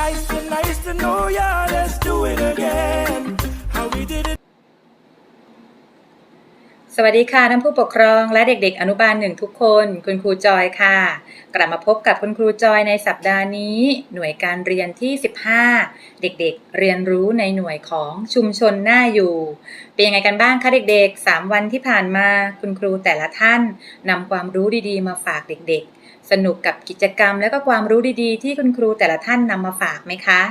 Nice to nice to know ya. Let's do it again. How we did it. สวัสดีค่ะท่านผู้ปกครองและเด็กๆ อนุบาลหนึ่งทุกคน คุณครูจอยค่ะ กลับมาพบกับคุณครูจอยในสัปดาห์นี้ หน่วยการเรียนที่ 15 เด็กๆ เรียนรู้ในหน่วยของชุมชนหน่าอยู่ เป็นยังไงกันบ้างคะเด็กๆ 3 วันที่ผ่านมาคุณครูแต่ละท่านนำความรู้ดีๆ มาฝากเด็กๆ สนุกกับกิจกรรมและก็ความรู้ดีๆ ที่คุณครูแต่ละท่านนำมาฝากไหมคะ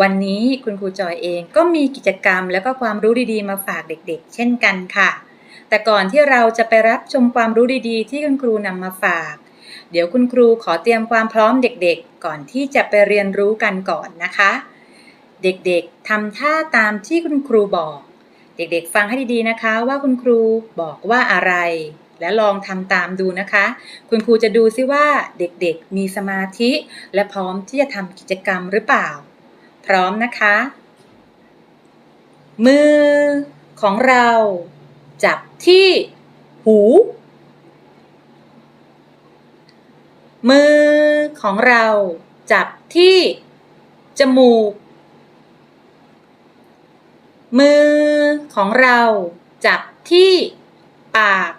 วันนี้คุณครูจอยเองก็มีกิจกรรมและก็ความรู้ดีๆ มาฝากเด็กๆ เช่นกันค่ะ แต่ก่อนที่เราจะไปรับชมความรู้ดีๆ ที่คุณครูนำมาฝาก เดี๋ยวคุณครูขอเตรียมความพร้อมเด็กๆ ก่อนที่จะไปเรียนรู้กันก่อนนะคะ เด็กๆทำท่าตามที่คุณครูบอก เด็กๆฟังให้ดีๆนะคะว่าคุณครูบอกว่าอะไร และลองทำตามดูนะคะ คุณครูจะดูซิว่าเด็กๆมีสมาธิ และพร้อมที่จะทำกิจกรรมหรือเปล่า พร้อมนะคะ มือของเรา จับที่หู มือของเรา จับที่จมูก มือของเรา จับที่ปาก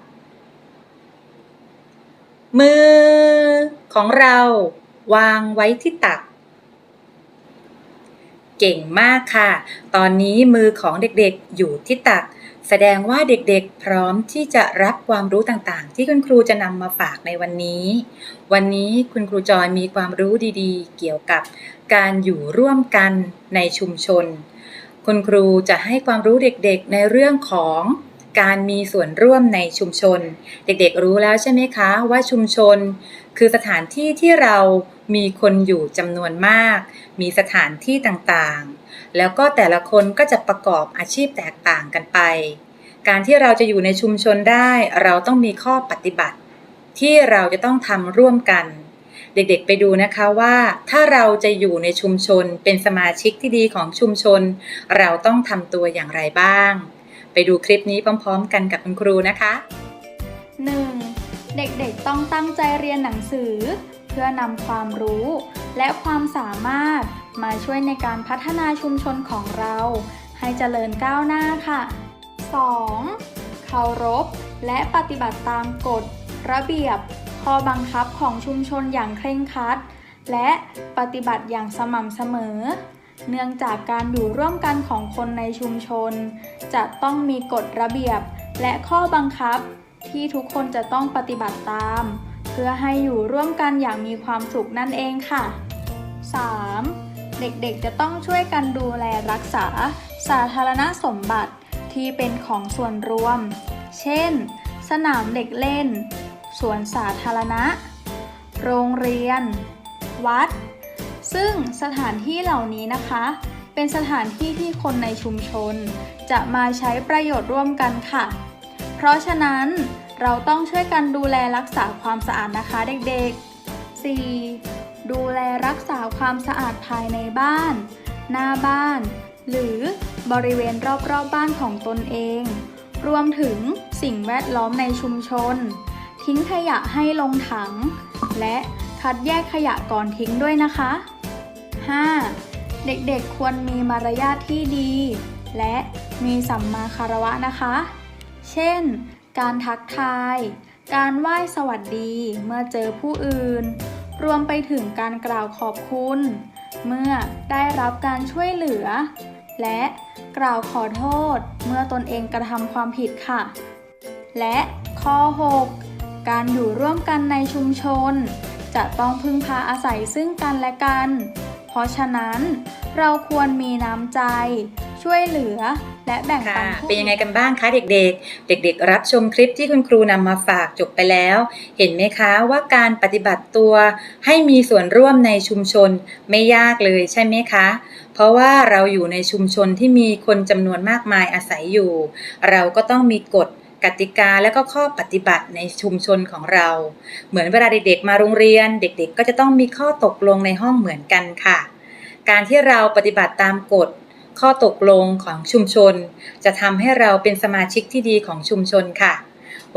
มือของเรา วางไว้ที่ตักเก่งมากค่ะ ตอนนี้มือของเด็กๆอยู่ที่ตัก แสดงว่าเด็กๆพร้อมที่จะรับความรู้ต่างๆ ที่คุณครูจะนำมาฝากในวันนี้ วันนี้คุณครูจอยมีความรู้ดีๆ เกี่ยวกับการอยู่ร่วมกันในชุมชน คุณครูจะให้ความรู้เด็กๆในเรื่องของการมีส่วนร่วมในชุมชน เด็กๆรู้แล้วใช่ไหมคะ ว่าชุมชน คือสถานที่ที่เรามีคนอยู่จำนวนมาก มีสถานที่ต่างๆ แล้วก็แต่ละคนก็จะประกอบอาชีพแตกต่างกันไป การที่เราจะอยู่ในชุมชนได้เราต้องมีข้อปฏิบัติ ที่เราจะต้องทำร่วมกัน เด็กๆไปดูนะคะว่า ถ้าเราจะอยู่ในชุมชนเป็นสมาชิกที่ดีของชุมชน เราต้องทำตัวอย่างไรบ้าง ไปดูคลิปนี้พร้อม ๆ กันกับคุณครูนะคะ 1. เด็กๆต้องตั้งใจเรียนหนังสือ เพื่อนำความรู้ และความสามารถ มาช่วยในการพัฒนาชุมชนของเรา ให้เจริญก้าวหน้าค่ะ 2. เคารพ และปฏิบัติตามกฎ ระเบียบ ข้อบังคับของชุมชนอย่างเคร่งครัด และปฏิบัติอย่างสม่ำเสมอ เนื่องจากการอยู่ร่วมกันของคนในชุมชน จะต้องมีกฎระเบียบ และข้อบังคับ ที่ทุกคนจะต้องปฏิบัติตาม เพื่อให้อยู่ร่วมกันอย่างมีความสุขนั่นเองค่ะ 3. เด็กๆ จะต้องช่วยกันดูแลรักษา สาธารณสมบัติที่เป็นของส่วนรวม เช่น สนามเด็กเล่น สวนสาธารณะ โรงเรียน วัด ซึ่งสถานที่เหล่านี้นะคะ เป็นสถานที่ที่คนในชุมชน จะมาใช้ประโยชน์ร่วมกันค่ะ เพราะฉะนั้นเราต้องช่วยกันดูแลรักษาความสะอาดนะคะเด็กๆ 4. ดูแลรักษาความสะอาดภายในบ้าน หน้าบ้าน หรือบริเวณรอบๆบบ้านของตนเอง รวมถึงสิ่งแวดล้อมในชุมชน ทิ้งขยะให้ลงถัง และคัดแยกขยะก่อนทิ้งด้วยนะคะ 5. เด็กๆควรมีมารยาทที่ดี และมีสัมมาคารวะนะคะ เช่น การทักทาย การไหว้สวัสดีเมื่อเจอผู้อื่น รวมไปถึงการกล่าวขอบคุณ เมื่อได้รับการช่วยเหลือ และกล่าวขอโทษเมื่อตนเองกระทำความผิดค่ะ และข้อ 6 การอยู่ร่วมกันในชุมชน จะต้องพึ่งพาอาศัยซึ่งกันและกัน เพราะฉะนั้นเราควรมีน้ำใจ ช่วยเหลือ และแบ่งปัค่ะนผู้เป็นยังไงกันบ้างคะเด็กๆ เด็กๆ รับชมคลิปที่คุณครูนำมาฝากจบไปแล้ว เห็นไหมคะว่าการปฏิบัติตัว ให้มีส่วนร่วมในชุมชนไม่ยากเลยใช่ไหมคะ เพราะว่าเราอยู่ในชุมชนที่มีคนจำนวนมากมายอาศัยอยู่ เราก็ต้องมีกฎกติกาและก็ข้อปฏิบัติในชุมชนของเรา เหมือนเวลาเด็กๆ มาโรงเรียน เด็กๆ ก็จะต้องมีข้อตกลงในห้องเหมือนกันค่ะ การที่เราปฏิบัติตามกฎ ข้อตกลงของชุมชน จะทำให้เราเป็นสมาชิกที่ดีของชุมชนค่ะ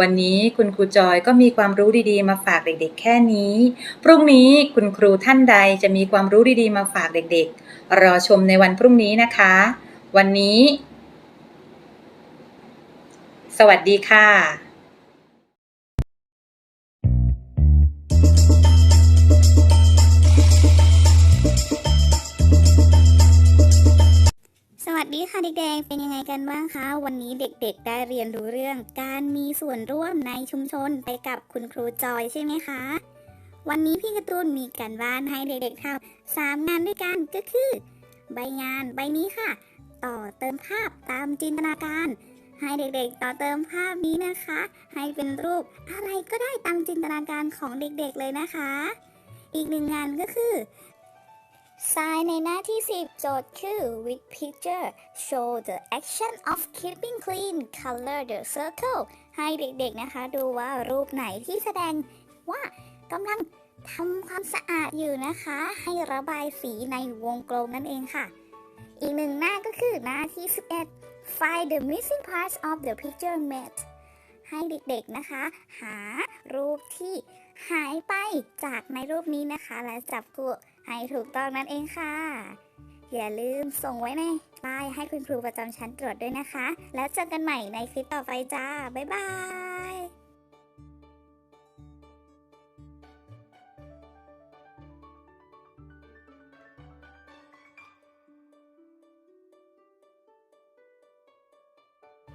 วันนี้คุณครูจอยก็มีความรู้ดีๆ มาฝากเด็กๆ แค่นี้ พรุ่งนี้คุณครูท่านใดจะมีความรู้ดีๆ มาฝากเด็กๆ รอชมในวันพรุ่งนี้นะคะ วันนี้ สวัสดีค่ะ ค่ะเด็กๆ เป็นยังไงกันบ้างคะ วันนี้เด็กๆ ได้เรียนรู้เรื่องการมีส่วนร่วมในชุมชนไปกับคุณครูจอยใช่ไหมคะ วันนี้พี่กร์ตูนมีการบ้านให้เด็กๆทำสามงานด้วยกันก็คือ ใบงานใบนี้ค่ะ ต่อเติมภาพตามจินตนาการ ให้เด็กๆ ต่อเติมภาพนี้นะคะ ให้เป็นรูปอะไรก็ได้ตามจินตนาการของเด็กๆเลยนะคะ อีกหนึ่งงานก็คือ ทรายในหน้าที่ 10 โจทย์คือ with picture show the action of keeping clean color the circle ให้เด็กๆนะคะ ดูว่ารูปไหนที่แสดงว่ากำลังทำความสะอาดอยู่นะคะ ให้ระบายสีในวงกลมนั่นเองค่ะ อีกหนึ่งหน้าก็คือหน้าที่ 11 find the missing parts of the picture mat ให้เด็กๆนะคะ หารูปที่หายไปจากในรูปนี้นะคะ และจับคู่ ให้ถูกต้องนั่นเองค่ะ อย่าลืมส่งไว้ในป้ายให้คุณครูประจำชั้นตรวจด้วยนะคะ แล้วเจอกันใหม่ในคลิปต่อไปจ้า บ๊ายบาย